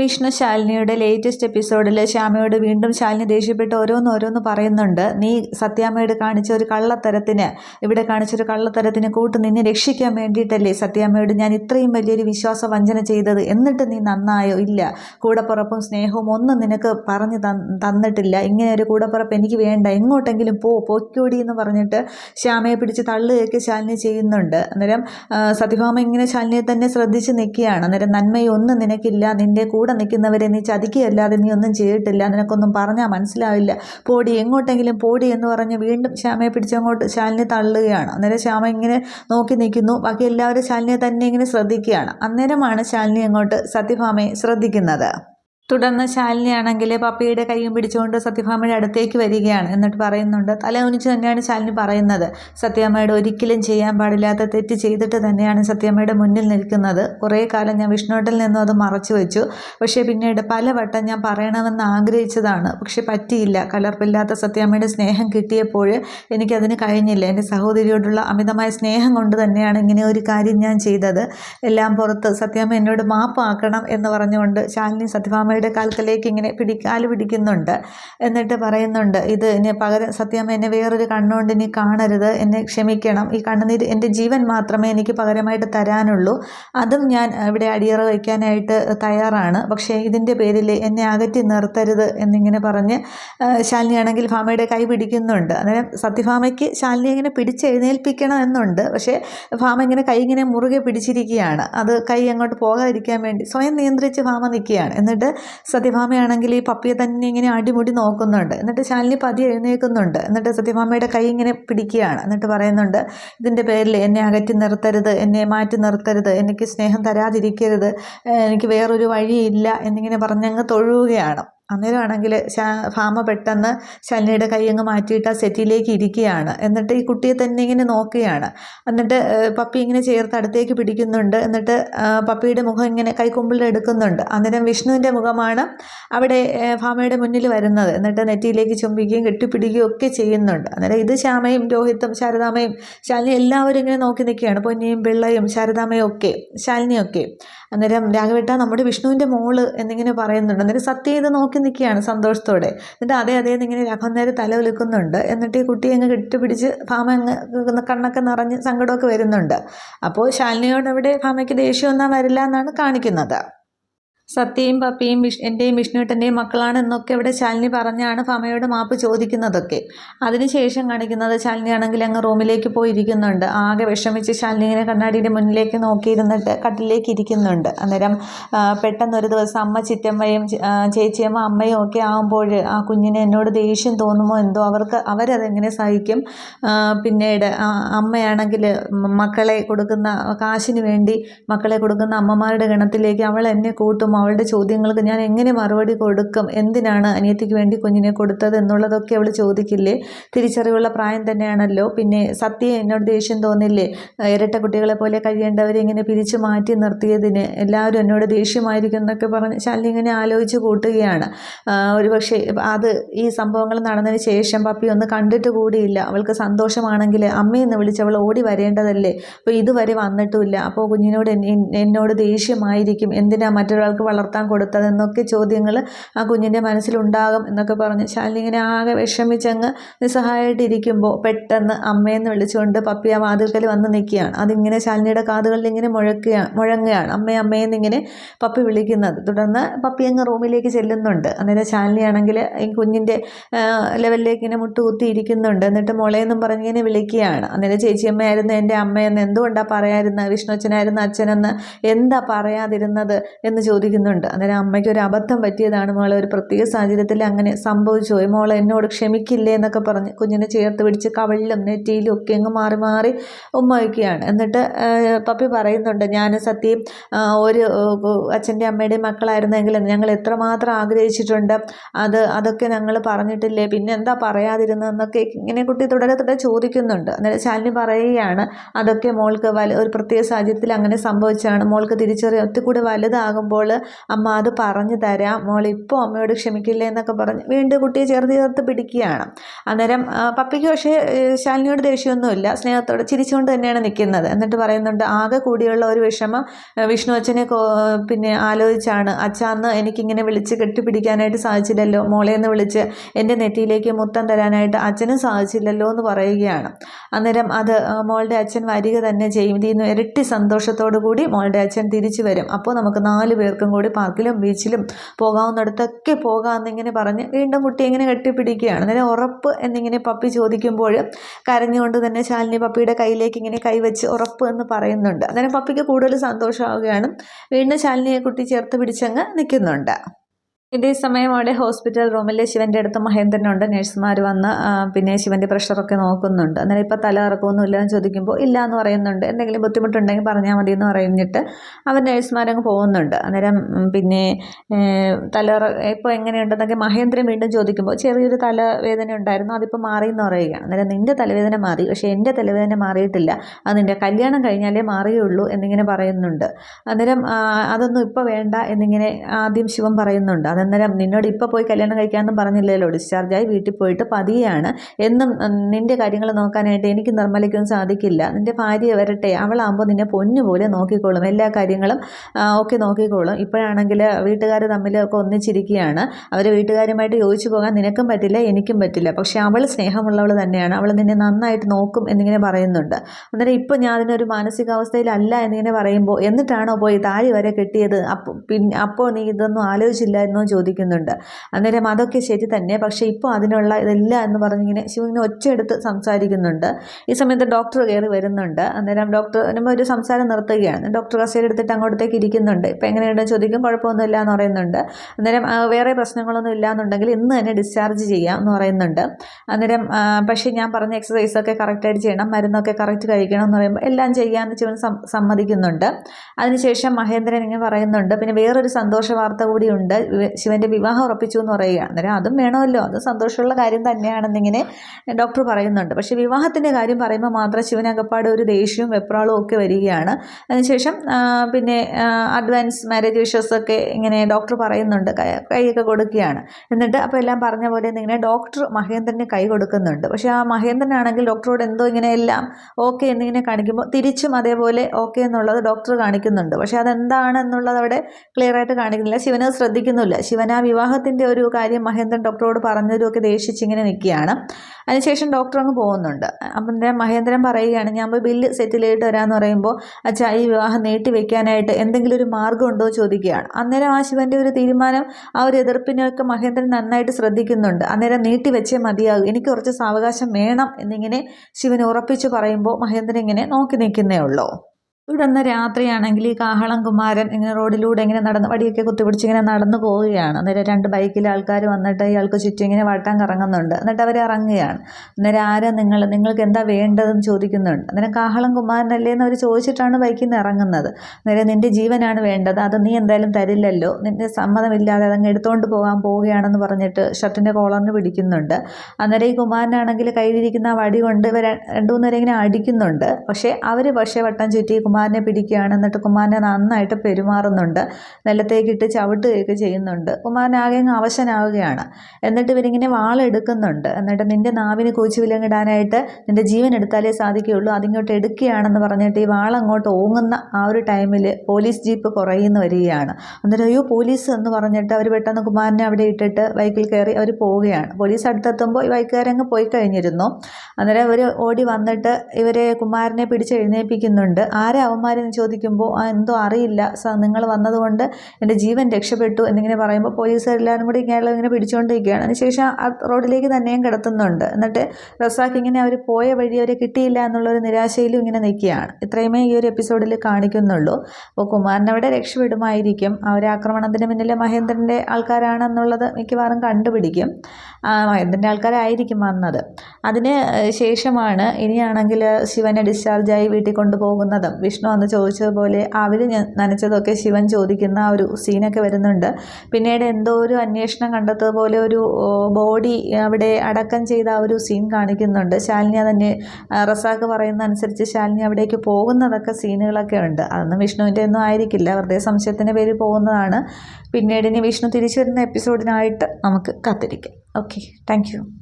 Vishnu ശാലിനിയുടെ latest എപ്പിസോഡിൽ ശ്യാമയോട് വീണ്ടും ശാലിനി ദേഷ്യപ്പെട്ട് ഓരോന്ന് ഓരോന്ന് പറയുന്നുണ്ട്. നീ സത്യാമ്മയോട് കാണിച്ച ഒരു കള്ളത്തരത്തിന് ഇവിടെ കാണിച്ച ഒരു കള്ളത്തരത്തിന് കൂട്ട് നിന്നെ രക്ഷിക്കാൻ വേണ്ടിയിട്ടല്ലേ സത്യാമ്മയോട് ഞാൻ ഇത്രയും വലിയൊരു വിശ്വാസ വഞ്ചന ചെയ്തത്? എന്നിട്ട് നീ നന്നായോ? ഇല്ല. കൂടപ്പുറപ്പും സ്നേഹവും ഒന്നും നിനക്ക് പറഞ്ഞു തന്നിട്ടില്ല. ഇങ്ങനെ ഒരു കൂടപ്പുറപ്പ് എനിക്ക് വേണ്ട. എങ്ങോട്ടെങ്കിലും പോ പോയിക്കോടി എന്ന് പറഞ്ഞിട്ട് ശ്യാമയെ പിടിച്ച് തള്ളുകയൊക്കെ ശാലിനി ചെയ്യുന്നുണ്ട്. അന്നേരം സത്യഭാമ ഇങ്ങനെ ശാലിനിയെ തന്നെ ശ്രദ്ധിച്ച് നിൽക്കുകയാണ്. അന്നേരം നന്മയൊന്നും നിനക്കില്ല. നിന്റെ കൂടെ നിൽക്കുന്നവരെ നീ ചതിക്കുകയല്ലാതെ നീ ഒന്നും ചെയ്തിട്ടില്ല. നിനക്കൊന്നും പറഞ്ഞാൽ മനസ്സിലാവില്ല. പോടി എങ്ങോട്ടെങ്കിലും പോടി എന്ന് പറഞ്ഞ് വീണ്ടും ശ്യാമയെ പിടിച്ചങ്ങോട്ട് ശാലിനി തള്ളുകയാണ്. അന്നേരം ശ്യാമ ഇങ്ങനെ നോക്കി നിൽക്കുന്നു. ബാക്കി എല്ലാവരും ശാലിനിയെ തന്നെ ഇങ്ങനെ ശ്രദ്ധിക്കുകയാണ്. അന്നേരമാണ് ശാലിനി അങ്ങോട്ട് സത്യഭാമയെ ശ്രദ്ധിക്കുന്നത്. തുടർന്ന് ശാലിനിയാണെങ്കിൽ പപ്പിയുടെ കൈയും പിടിച്ചുകൊണ്ട് സത്യഭാമയുടെ അടുത്തേക്ക് വരികയാണ്. എന്നിട്ട് പറയുന്നുണ്ട് തല ഉനിച്ച് തന്നെയാണ് ശാലിനി പറയുന്നത്. സത്യമ്മയുടെ ഒരിക്കലും ചെയ്യാൻ പാടില്ലാത്ത തെറ്റ് ചെയ്തിട്ട് തന്നെയാണ് സത്യമ്മയുടെ മുന്നിൽ നിൽക്കുന്നത്. കുറേ കാലം ഞാൻ വിഷ്ണുവട്ടിൽ നിന്നും അത് മറച്ചു വെച്ചു. പക്ഷേ പിന്നീട് പലവട്ടം ഞാൻ പറയണമെന്ന് ആഗ്രഹിച്ചതാണ്. പക്ഷെ പറ്റിയില്ല. കലർപ്പില്ലാത്ത സത്യമ്മയുടെ സ്നേഹം കിട്ടിയപ്പോൾ എനിക്കതിന് കഴിഞ്ഞില്ല. എന്റെ സഹോദരിയോടുള്ള അമിതമായ സ്നേഹം കൊണ്ട് തന്നെയാണ് ഇങ്ങനെ ഒരു കാര്യം ഞാൻ ചെയ്തത്. എല്ലാം പുറത്ത് സത്യമ്മ എന്നോട് മാപ്പാക്കണം എന്ന് പറഞ്ഞുകൊണ്ട് ശാലിനി സത്യഭാമയുടെ അമ്മയുടെ കാൽക്കലേക്ക് ഇങ്ങനെ പിടിക്കാൽ പിടിക്കുന്നുണ്ട്. എന്നിട്ട് പറയുന്നുണ്ട് ഇത് ഇനി പകരം സത്യം എന്നെ വേറൊരു കണ്ണുകൊണ്ട് ഇനി കാണരുത്. എന്നെ ക്ഷമിക്കണം. ഈ കണ്ണുനീര് എന്റെ ജീവൻ മാത്രമേ എനിക്ക് പകരമായിട്ട് തരാനുള്ളൂ. അതും ഞാൻ ഇവിടെ അടിയറ വയ്ക്കാനായിട്ട് തയ്യാറാണ്. പക്ഷേ ഇതിന്റെ പേരിൽ എന്നെ അകറ്റി നിർത്തരുത് എന്നിങ്ങനെ പറഞ്ഞ് ശാലിനിയാണെങ്കിൽ ഭാമയുടെ കൈ പിടിക്കുന്നുണ്ട്. അന്നേരം സത്യഭാമയ്ക്ക് ശാലിനി ഇങ്ങനെ പിടിച്ചെഴുന്നേൽപ്പിക്കണം എന്നുണ്ട്. പക്ഷേ ഭാമ ഇങ്ങനെ കൈ ഇങ്ങനെ മുറുകെ പിടിച്ചിരിക്കുകയാണ്. അത് കൈ അങ്ങോട്ട് പോകാതിരിക്കാൻ വേണ്ടി സ്വയം നിയന്ത്രിച്ച് ഭാമ നിൽക്കുകയാണ്. എന്നിട്ട് സത്യഭാമയാണെങ്കിൽ ഈ പപ്പിയെ തന്നെ ഇങ്ങനെ അടിമുടി നോക്കുന്നുണ്ട്. എന്നിട്ട് ശാലിനി പതി എഴുന്നേൽക്കുന്നുണ്ട്. എന്നിട്ട് സത്യഭാമയുടെ കൈ ഇങ്ങനെ പിടിക്കുകയാണ്. എന്നിട്ട് പറയുന്നുണ്ട് ഇതിന്റെ പേരിൽ എന്നെ അകറ്റി നിർത്തരുത് എന്നെ മാറ്റി നിർത്തരുത് എനിക്ക് സ്നേഹം തരാതിരിക്കരുത് എനിക്ക് വേറൊരു വഴിയില്ല എന്നിങ്ങനെ പറഞ്ഞങ്ങ് തൊഴുകയാണ്. അന്നേരമാണെങ്കിൽ ഭാമ പെട്ടെന്ന് ശാലിനിയുടെ കൈ അങ്ങ് മാറ്റിയിട്ട് ആ സെറ്റിയിലേക്ക് ഇരിക്കുകയാണ്. എന്നിട്ട് ഈ കുട്ടിയെ തന്നെ ഇങ്ങനെ നോക്കുകയാണ്. എന്നിട്ട് പപ്പി ഇങ്ങനെ ചേർത്ത് അടുത്തേക്ക് പിടിക്കുന്നുണ്ട്. എന്നിട്ട് പപ്പിയുടെ മുഖം ഇങ്ങനെ കൈക്കൊമ്പിൽ എടുക്കുന്നുണ്ട്. അന്നേരം വിഷ്ണുവിന്റെ മുഖമാണ് അവിടെ ഭാമയുടെ മുന്നിൽ വരുന്നത്. എന്നിട്ട് നെറ്റിയിലേക്ക് ചുംബിക്കുകയും കെട്ടിപ്പിടിക്കുകയും ഒക്കെ ചെയ്യുന്നുണ്ട്. അന്നേരം ഇത് ശ്യാമയും രോഹിത്തും ശാരദാമയും ശാലിനി എല്ലാവരും ഇങ്ങനെ നോക്കി നിൽക്കുകയാണ്. പൊന്നിയും പിള്ളയും ശാരദാമയും ഒക്കെ ശാലിനിയൊക്കെ അന്നേരം രാഘവേട്ട നമ്മുടെ വിഷ്ണുവിന്റെ മോൾ എന്നിങ്ങനെ പറയുന്നുണ്ട്. അന്നേരം സത്യം ഇത് നോക്കി നിൽക്കുകയാണ് സന്തോഷത്തോടെ. എന്നിട്ട് അതേ അതേ ഇങ്ങനെ രാഘവൻ നേരെ തല വിളിക്കുന്നുണ്ട്. എന്നിട്ട് ഈ കുട്ടി അങ്ങ് കെട്ടിപ്പിടിച്ച് ഭാമ അങ്ങ് കണ്ണൊക്കെ നിറഞ്ഞ് സങ്കടമൊക്കെ വരുന്നുണ്ട്. അപ്പോൾ ശാലിനിയോട് അവിടെ ഭാമയ്ക്ക് ദേഷ്യമൊന്നും വരില്ല എന്നാണ് കാണിക്കുന്നത്. സത്യയും പപ്പിയും വിഷ് എന്റെയും വിഷ്ണുവേട്ടന്റെയും മക്കളാണെന്നൊക്കെ ഇവിടെ ശാലിനി പറഞ്ഞാണ് ഫമയോട് മാപ്പ് ചോദിക്കുന്നതൊക്കെ. അതിനുശേഷം കാണിക്കുന്നത് ശാലിനി ആണെങ്കിൽ അങ്ങ് റൂമിലേക്ക് പോയിരിക്കുന്നുണ്ട്. ആകെ വിഷമിച്ച് ശാലിനി ഇങ്ങനെ കണ്ണാടിയുടെ മുന്നിലേക്ക് നോക്കിയിരുന്നിട്ട് കട്ടിലേക്ക് ഇരിക്കുന്നുണ്ട്. അന്നേരം പെട്ടെന്നൊരു ദിവസം അമ്മ ചിറ്റമ്മയും ചേച്ചിയമ്മ അമ്മയും ഒക്കെ ആകുമ്പോൾ ആ കുഞ്ഞിനെ എന്നോട് ദേഷ്യം തോന്നുമോ എന്തോ അവർക്ക് അവരതെങ്ങനെ സഹിക്കും? പിന്നീട് അമ്മയാണെങ്കിൽ മക്കളെ കൊടുക്കുന്ന കാശിന് വേണ്ടി മക്കളെ കൊടുക്കുന്ന അമ്മമാരുടെ ഗണത്തിലേക്ക് അവൾ എന്നെ കൂട്ടുമോ? അവളുടെ ചോദ്യങ്ങൾക്ക് ഞാൻ എങ്ങനെ മറുപടി കൊടുക്കും? എന്തിനാണ് അനിയത്തിക്ക് വേണ്ടി കുഞ്ഞിനെ കൊടുത്തത് എന്നുള്ളതൊക്കെ അവൾ ചോദിക്കില്ലേ? തിരിച്ചറിവുള്ള പ്രായം തന്നെയാണല്ലോ. പിന്നെ സത്യം എന്നോട് ദേഷ്യം തോന്നില്ലേ? ഇരട്ട കുട്ടികളെ പോലെ കഴിയേണ്ടവരെ ഇങ്ങനെ പിരിച്ചു മാറ്റി നിർത്തിയതിന് എല്ലാവരും എന്നോട് ദേഷ്യമായിരിക്കും എന്നൊക്കെ പറഞ്ഞ് ശാലിനി ഇങ്ങനെ ആലോചിച്ച് കൂട്ടുകയാണ്. ഒരുപക്ഷെ അത് ഈ സംഭവങ്ങൾ നടന്നതിന് ശേഷം പപ്പി ഒന്ന് കണ്ടിട്ട് കൂടിയില്ല. അവൾക്ക് സന്തോഷമാണെങ്കിൽ അമ്മയെന്ന് വിളിച്ച് അവൾ ഓടി വരേണ്ടതല്ലേ? അപ്പോൾ ഇതുവരെ വന്നിട്ടുമില്ല. അപ്പോൾ കുഞ്ഞിനോട് എന്നോട് ദേഷ്യമായിരിക്കും. എന്തിനാ മറ്റൊരാൾക്ക് വളർത്താൻ കൊടുത്തതെന്നൊക്കെ ചോദ്യങ്ങൾ ആ കുഞ്ഞിന്റെ മനസ്സിലുണ്ടാകും എന്നൊക്കെ പറഞ്ഞ് ശാലിനി ഇങ്ങനെ ആകെ വിഷമിച്ചങ്ങ് നിസ്സഹായമായിട്ടിരിക്കുമ്പോൾ പെട്ടെന്ന് അമ്മയെന്ന് വിളിച്ചുകൊണ്ട് പപ്പി ആ വാതിൽക്കൽ വന്ന് നിൽക്കുകയാണ്. അതിങ്ങനെ ശാലിനിയുടെ കാതുകളിൽ ഇങ്ങനെ മുഴക്കുകയാണ് മുഴങ്ങുകയാണ്. അമ്മേ അമ്മയെന്ന് ഇങ്ങനെ പപ്പി വിളിക്കുന്നത്. തുടർന്ന് പപ്പി അങ്ങ് റൂമിലേക്ക് ചെല്ലുന്നുണ്ട്. അന്നേരം ശാലിനിയാണെങ്കിൽ ഈ കുഞ്ഞിന്റെ ലെവലിലേക്ക് ഇങ്ങനെ മുട്ടുകുത്തി ഇരിക്കുന്നുണ്ട്. എന്നിട്ട് മുളയെന്നും പറഞ്ഞിങ്ങനെ വിളിക്കുകയാണ്. അന്നേരം ചേച്ചിയമ്മയായിരുന്നു എന്റെ അമ്മയെന്ന് എന്തുകൊണ്ടാണ് പറയാതിരുന്നത്? വിഷ്ണുച്ചനായിരുന്നു അച്ഛനെന്ന് എന്താ പറയാതിരുന്നത് എന്ന് ചോദിക്കുന്നു ചെയ്യുന്നുണ്ട് അന്നേരം അമ്മയ്ക്ക് ഒരു അബദ്ധം പറ്റിയതാണ് മോളെ. ഒരു പ്രത്യേക സാഹചര്യത്തിൽ അങ്ങനെ സംഭവിച്ചു പോയി. മോളെ എന്നോട് ക്ഷമിക്കില്ലേ എന്നൊക്കെ പറഞ്ഞ് കുഞ്ഞിനെ ചേർത്ത് പിടിച്ച് കവളിലും നെറ്റിയിലും ഒക്കെ അങ്ങ് മാറി മാറി ഉമ്മയ്ക്കുകയാണ് എന്നിട്ട് പപ്പി പറയുന്നുണ്ട് ഞാൻ സത്യം ഒരു അച്ഛന്റെ അമ്മയുടെയും മക്കളായിരുന്നെങ്കിൽ ഞങ്ങൾ എത്രമാത്രം ആഗ്രഹിച്ചിട്ടുണ്ട്. അത് അതൊക്കെ ഞങ്ങൾ പറഞ്ഞിട്ടില്ലേ? പിന്നെ എന്താ പറയാതിരുന്നതെന്നൊക്കെ ഇങ്ങനെ കുട്ടി തുടരെ തുടരെ ചോദിക്കുന്നുണ്ട്. അന്നേരം ശാലിനി പറയുകയാണ് അതൊക്കെ മോൾക്ക് വല ഒരു പ്രത്യേക സാഹചര്യത്തിൽ അങ്ങനെ സംഭവിച്ചാണ് മോൾക്ക് തിരിച്ചറിയാൻ ഒത്തിരി കൂടി വലുതാകുമ്പോൾ അമ്മ അത് പറഞ്ഞു തരാം. മോൾ ഇപ്പോൾ അമ്മയോട് ക്ഷമിക്കില്ല എന്നൊക്കെ പറഞ്ഞ് വീണ്ടും കുട്ടിയെ ചേർത്ത് ചേർത്ത് പിടിക്കുകയാണ്. അന്നേരം പപ്പിക്ക് പക്ഷേ ശാലിനിയോട് ദേഷ്യമൊന്നുമില്ല. സ്നേഹത്തോടെ ചിരിച്ചുകൊണ്ട് തന്നെയാണ് നിൽക്കുന്നത്. എന്നിട്ട് പറയുന്നുണ്ട് ആകെ കൂടിയുള്ള ഒരു വിഷമം വിഷ്ണു അച്ഛനെ പിന്നെ ആലോചിച്ചാണ്. അച്ഛാന്ന് എനിക്കിങ്ങനെ വിളിച്ച് കെട്ടിപ്പിടിക്കാനായിട്ട് സാധിച്ചില്ലല്ലോ. മോളെ എന്ന് വിളിച്ച് എന്റെ നെറ്റിയിലേക്ക് മുത്തം തരാനായിട്ട് അച്ഛനും സാധിച്ചില്ലല്ലോ എന്ന് പറയുകയാണ്. അന്നേരം അത് മോളുടെ അച്ഛൻ വരിക തന്നെ ചെയ്യും. ഇതിൽ നിന്ന് ഇരട്ടി സന്തോഷത്തോടു കൂടി മോളുടെ അച്ഛൻ തിരിച്ചു വരും. അപ്പോൾ നമുക്ക് നാല് പേർക്കും കൂടി പാർക്കിലും ബീച്ചിലും പോകാവുന്നിടത്തൊക്കെ പോകാമെന്നിങ്ങനെ പറഞ്ഞ് വീണ്ടും കുട്ടി ഇങ്ങനെ കെട്ടിപ്പിടിക്കുകയാണ്. അന്നേരം ഉറപ്പ് എന്നിങ്ങനെ പപ്പി ചോദിക്കുമ്പോൾ കരഞ്ഞുകൊണ്ട് തന്നെ ശാലിനി പപ്പിയുടെ കയ്യിലേക്ക് ഇങ്ങനെ കൈവച്ച് ഉറപ്പ് എന്ന് പറയുന്നുണ്ട്. അന്നേരം പപ്പിക്ക് കൂടുതൽ സന്തോഷമാവുകയാണ്. വീണ്ടും ശാലിനിയെ കുട്ടി ചേർത്ത് പിടിച്ചങ്ങ് നിൽക്കുന്നുണ്ട്. ഇതേ സമയം അവിടെ ഹോസ്പിറ്റൽ റൂമിൽ ശിവന്റെ അടുത്ത് മഹേന്ദ്രനുണ്ട്. നഴ്സുമാർ വന്ന് പിന്നെ ശിവന്റെ പ്രഷറൊക്കെ നോക്കുന്നുണ്ട്. അന്നേരം ഇപ്പോൾ തല ഇറക്കമൊന്നും ഇല്ല എന്ന് ചോദിക്കുമ്പോൾ ഇല്ല എന്ന് പറയുന്നുണ്ട്. എന്തെങ്കിലും ബുദ്ധിമുട്ടുണ്ടെങ്കിൽ പറഞ്ഞാൽ മതി എന്ന് പറഞ്ഞിട്ട് അവർ നഴ്സുമാരങ്ങ് പോകുന്നുണ്ട്. അന്നേരം പിന്നെ തല ഇപ്പോൾ എങ്ങനെയുണ്ടെന്നൊക്കെ മഹേന്ദ്രൻ വീണ്ടും ചോദിക്കുമ്പോൾ ചെറിയൊരു തലവേദന ഉണ്ടായിരുന്നു അതിപ്പോൾ മാറി എന്ന് പറയുകയാണ് അന്നേരം നിന്റെ തലവേദന മാറി പക്ഷേ എന്റെ തലവേദന മാറിയിട്ടില്ല. അത് നിന്റെ കല്യാണം കഴിഞ്ഞാലേ മാറിയുള്ളൂ എന്നിങ്ങനെ പറയുന്നുണ്ട്. അന്നേരം അതൊന്നും ഇപ്പോൾ വേണ്ട എന്നിങ്ങനെ ആദ്യം ശിവൻ പറയുന്നുണ്ട്. അന്നേരം നിന്നോട് ഇപ്പോൾ പോയി കല്യാണം കഴിക്കാമെന്നും പറഞ്ഞില്ലല്ലോ. ഡിസ്ചാർജായി വീട്ടിൽ പോയിട്ട് പതിയാണ്. എന്നും നിന്റെ കാര്യങ്ങൾ നോക്കാനായിട്ട് എനിക്ക് നിർമ്മലയ്ക്കും സാധിക്കില്ല. നിന്റെ ഭാര്യ വരട്ടെ. അവളാകുമ്പോൾ നിന്നെ പൊന്നുപോലെ നോക്കിക്കോളും. എല്ലാ കാര്യങ്ങളും ഒക്കെ നോക്കിക്കോളും. ഇപ്പോഴാണെങ്കിൽ വീട്ടുകാർ തമ്മിലൊക്കെ ഒന്നിച്ചിരിക്കുകയാണ്. അവർ വീട്ടുകാരുമായിട്ട് യോജിച്ചു പോകാൻ നിനക്കും പറ്റില്ല എനിക്കും പറ്റില്ല. പക്ഷേ അവൾ സ്നേഹമുള്ളവൾ തന്നെയാണ്. അവൾ നിന്നെ നന്നായിട്ട് നോക്കും എന്നിങ്ങനെ പറയുന്നുണ്ട്. അന്നേരം ഇപ്പോൾ ഞാൻ അതിനൊരു മാനസികാവസ്ഥയിലല്ല എന്നിങ്ങനെ പറയുമ്പോൾ എന്നിട്ടാണോ പോയി താഴെ വരെ കെട്ടിയത്? അപ്പോൾ പിന്നെ അപ്പോൾ നീ ഇതൊന്നും ആലോചിച്ചില്ലായിരുന്നോ ചോദിക്കുന്നുണ്ട്. അന്നേരം അതൊക്കെ ശരി തന്നെ. പക്ഷേ ഇപ്പോൾ അതിനുള്ള ഇതല്ല എന്ന് പറഞ്ഞിങ്ങനെ ശിവങ്ങനെ ഒച്ചയെടുത്ത് സംസാരിക്കുന്നുണ്ട്. ഈ സമയത്ത് ഡോക്ടർ കയറി വരുന്നുണ്ട്. അന്നേരം ഡോക്ടർ വരുമ്പോൾ ഒരു സംസാരം നിർത്തുകയാണ്. ഡോക്ടർ കസേര എടുത്തിട്ട് അങ്ങോട്ടേക്ക് ഇരിക്കുന്നുണ്ട്. ഇപ്പം എങ്ങനെയുണ്ട് ചോദിക്കും. കുഴപ്പമൊന്നുമില്ല എന്ന് പറയുന്നുണ്ട്. അന്നേരം വേറെ പ്രശ്നങ്ങളൊന്നും ഇല്ലാന്നുണ്ടെങ്കിൽ ഇന്ന് തന്നെ ഡിസ്ചാർജ് ചെയ്യാം എന്ന് പറയുന്നുണ്ട്. അന്നേരം പക്ഷേ ഞാൻ പറഞ്ഞ എക്സസൈസൊക്കെ കറക്റ്റായിട്ട് ചെയ്യണം. മരുന്നൊക്കെ കറക്റ്റ് കഴിക്കണം എന്ന് പറയുമ്പോൾ എല്ലാം ചെയ്യാമെന്ന് ശിവൻ സം- സമ്മതിക്കുന്നുണ്ട്. അതിനുശേഷം മഹേന്ദ്രൻ ഇങ്ങനെ പറയുന്നുണ്ട്. പിന്നെ വേറൊരു സന്തോഷ വാർത്ത കൂടിയുണ്ട് ശിവന്റെ വിവാഹം ഉറപ്പിച്ചു എന്ന് പറയുകയാണ് അന്നേരം അതും വേണമല്ലോ. അത് സന്തോഷമുള്ള കാര്യം തന്നെയാണെന്നിങ്ങനെ ഡോക്ടർ പറയുന്നുണ്ട്. പക്ഷേ വിവാഹത്തിന്റെ കാര്യം പറയുമ്പോൾ മാത്രം ശിവനകപ്പാട് ഒരു ദേഷ്യവും വെപ്രാളവും ഒക്കെ വരികയാണ്. അതിനുശേഷം പിന്നെ അഡ്വാൻസ് മാരേജ് വിഷസ് ഒക്കെ ഇങ്ങനെ ഡോക്ടർ പറയുന്നുണ്ട്. കൈയൊക്കെ കൊടുക്കുകയാണ്. എന്നിട്ട് അപ്പോൾ എല്ലാം പറഞ്ഞ പോലെ ഇങ്ങനെ ഡോക്ടർ മഹേന്ദ്രന് കൈ കൊടുക്കുന്നുണ്ട്. പക്ഷേ ആ മഹേന്ദ്രനാണെങ്കിൽ ഡോക്ടറോട് എന്തോ ഇങ്ങനെ എല്ലാം ഓക്കെ എന്നിങ്ങനെ കാണിക്കുമ്പോൾ തിരിച്ചും അതേപോലെ ഓക്കെ എന്നുള്ളത് ഡോക്ടർ കാണിക്കുന്നുണ്ട്. പക്ഷേ അതെന്താണെന്നുള്ളത് അവിടെ ക്ലിയർ ആയിട്ട് കാണിക്കുന്നില്ല. ശിവന് അത് ശ്രദ്ധിക്കുന്നില്ല ശിവൻ ആ വിവാഹത്തിന്റെ ഒരു കാര്യം മഹേന്ദ്രൻ ഡോക്ടറോട് പറഞ്ഞതും ഒക്കെ ദേഷിച്ചിങ്ങനെ നിൽക്കുകയാണ്. അതിനുശേഷം ഡോക്ടർ അങ്ങ് പോകുന്നുണ്ട്. അപ്പം മഹേന്ദ്രൻ പറയുകയാണ് ഞാൻ പോയി ബില്ല് സെറ്റിൽ ചെയ്തിട്ട് വരാമെന്ന് പറയുമ്പോൾ അച്ഛാ ഈ വിവാഹം നീട്ടി വെക്കാനായിട്ട് എന്തെങ്കിലും ഒരു മാർഗം ഉണ്ടോ ചോദിക്കുകയാണ്. അന്നേരം ആ ശിവന്റെ ഒരു തീരുമാനം ആ ഒരു എതിർപ്പിനെയൊക്കെ മഹേന്ദ്രൻ നന്നായിട്ട് ശ്രദ്ധിക്കുന്നുണ്ട്. അന്നേരം നീട്ടി വെച്ചേ മതിയാകും. എനിക്ക് കുറച്ച് സാവകാശം വേണം എന്നിങ്ങനെ ശിവൻ ഉറപ്പിച്ച് പറയുമ്പോൾ മഹേന്ദ്രൻ ഇങ്ങനെ നോക്കി നിൽക്കുന്നേ ഉള്ളൂ. ഇവിടെ നിന്ന് രാത്രിയാണെങ്കിൽ ഈ കാഹളം കുമാരൻ ഇങ്ങനെ റോഡിലൂടെ ഇങ്ങനെ നടന്ന് വടിയൊക്കെ കുത്തിപ്പിടിച്ച് ഇങ്ങനെ നടന്നു പോവുകയാണ്. അന്നേരം രണ്ട് ബൈക്കിൽ ആൾക്കാർ വന്നിട്ട് ഇയാൾക്ക് ചുറ്റും ഇങ്ങനെ വട്ടം കറങ്ങുന്നുണ്ട്. എന്നിട്ട് അവർ ഇറങ്ങുകയാണ്. അന്നേരം ആരാ നിങ്ങൾ നിങ്ങൾക്ക് എന്താ വേണ്ടതെന്ന് ചോദിക്കുന്നുണ്ട്. അന്നേരം കാഹളം കുമാരനല്ലേ എന്ന് അവർ ചോദിച്ചിട്ടാണ് ബൈക്കിൽ നിന്ന് ഇറങ്ങുന്നത്. അന്നേരം നിന്റെ ജീവനാണ് വേണ്ടത്. അത് നീ എന്തായാലും തരില്ലല്ലോ. നിന്റെ സമ്മതമില്ലാതെ അതങ്ങ് എടുത്തുകൊണ്ട് പോകാൻ പോവുകയാണെന്ന് പറഞ്ഞിട്ട് ഷർട്ടിന്റെ കോളറിന് പിടിക്കുന്നുണ്ട്. അന്നേരം ഈ കുമാരനാണെങ്കിൽ കയ്യിലിരിക്കുന്ന വടി കൊണ്ട് ഇവർ രണ്ടു മൂന്ന് പേരെ ഇങ്ങനെ അടിക്കുന്നുണ്ട്. പക്ഷേ അവർ പക്ഷേ വട്ടം ചുറ്റി കുമാരനെ പിടിക്കുകയാണ്. എന്നിട്ട് കുമാരനെ നന്നായിട്ട് പെരുമാറുന്നുണ്ട്. നിലത്തേക്കിട്ട് ചവിട്ടുകയൊക്കെ ചെയ്യുന്നുണ്ട്. കുമാരൻ ആകെ അങ്ങ് അവശനാവുകയാണ്. എന്നിട്ട് ഇവരിങ്ങനെ വാളെടുക്കുന്നുണ്ട്. എന്നിട്ട് നിന്റെ നാവിന് കൂച്ചുവിലങ്ങിടാനായിട്ട് നിന്റെ ജീവൻ എടുത്താലേ സാധിക്കുകയുള്ളൂ. അതിങ്ങോട്ട് എടുക്കുകയാണെന്ന് പറഞ്ഞിട്ട് ഈ വാളങ്ങോട്ട് ഓങ്ങുന്ന ആ ഒരു ടൈമിൽ പോലീസ് ജീപ്പ് കുറയുന്ന വരികയാണ്. എന്നിട്ട് അയ്യോ പോലീസ് എന്ന് പറഞ്ഞിട്ട് അവർ പെട്ടെന്ന് കുമാരനെ അവിടെ ഇട്ടിട്ട് ബൈക്കിൽ കയറി അവർ പോവുകയാണ്. പോലീസ് അടുത്തെത്തുമ്പോൾ ഈ ബൈക്കുകാരങ്ങ് പോയി കഴിഞ്ഞിരുന്നു. അന്നേരം അവർ ഓടി വന്നിട്ട് ഇവരെ കുമാരനെ പിടിച്ച് എഴുന്നേൽപ്പിക്കുന്നുണ്ട്. ആരാ അവന്മാരെന്ന് ചോദിക്കുമ്പോൾ ആ എന്തോ അറിയില്ല. നിങ്ങൾ വന്നതുകൊണ്ട് എന്റെ ജീവൻ രക്ഷപ്പെട്ടു എന്നിങ്ങനെ പറയുമ്പോൾ പോലീസുകാരെല്ലാവരും കൂടി ഇങ്ങനെ ഇങ്ങനെ പിടിച്ചുകൊണ്ടിരിക്കുകയാണ് അതിനുശേഷം ആ റോഡിലേക്ക് തന്നെയും കിടത്തുന്നുണ്ട്. എന്നിട്ട് റസാഖ് ഇങ്ങനെ അവർ പോയ വഴി അവരെ കിട്ടിയില്ല എന്നുള്ളൊരു നിരാശയിലും ഇങ്ങനെ നിൽക്കുകയാണ്. ഇത്രയുമേ ഈ ഒരു എപ്പിസോഡിൽ കാണിക്കുന്നുള്ളൂ. അപ്പോൾ കുമാരനവിടെ രക്ഷപ്പെടുമായിരിക്കും. ആ ആക്രമണത്തിന് പിന്നിലെ മഹേന്ദ്രന്റെ ആൾക്കാരാണെന്നുള്ളത് മിക്കവാറും കണ്ടുപിടിക്കും. മഹേന്ദ്രന്റെ ആൾക്കാരായിരിക്കും വന്നത്. അതിന് ശേഷമാണ് ഇനിയാണെങ്കിൽ ശിവനെ ഡിസ്ചാർജായി വീട്ടിൽ കൊണ്ടുപോകുന്നതും വിഷ്ണു അന്ന് ചോദിച്ചതുപോലെ അവർ നനച്ചതൊക്കെ ശിവൻ ചോദിക്കുന്ന ആ ഒരു സീനൊക്കെ വരുന്നുണ്ട്. പിന്നീട് എന്തോ ഒരു അന്വേഷണം കണ്ടെത്തതുപോലെ ഒരു ബോഡി അവിടെ അടക്കം ചെയ്ത ആ ഒരു സീൻ കാണിക്കുന്നുണ്ട്. ശാലിനി അതന്നെ റസാക്ക് പറയുന്ന അനുസരിച്ച് ശാലിനി അവിടേക്ക് പോകുന്നതൊക്കെ സീനുകളൊക്കെ ഉണ്ട്. അതൊന്നും വിഷ്ണുവിന്റെ ഒന്നും ആയിരിക്കില്ല. വെറുതെ സംശയത്തിന്റെ പേരിൽ പോകുന്നതാണ്. പിന്നീട് ഇനി വിഷ്ണു തിരിച്ചു വരുന്ന എപ്പിസോഡിനായിട്ട് നമുക്ക് കാത്തിരിക്കാം. Okay thank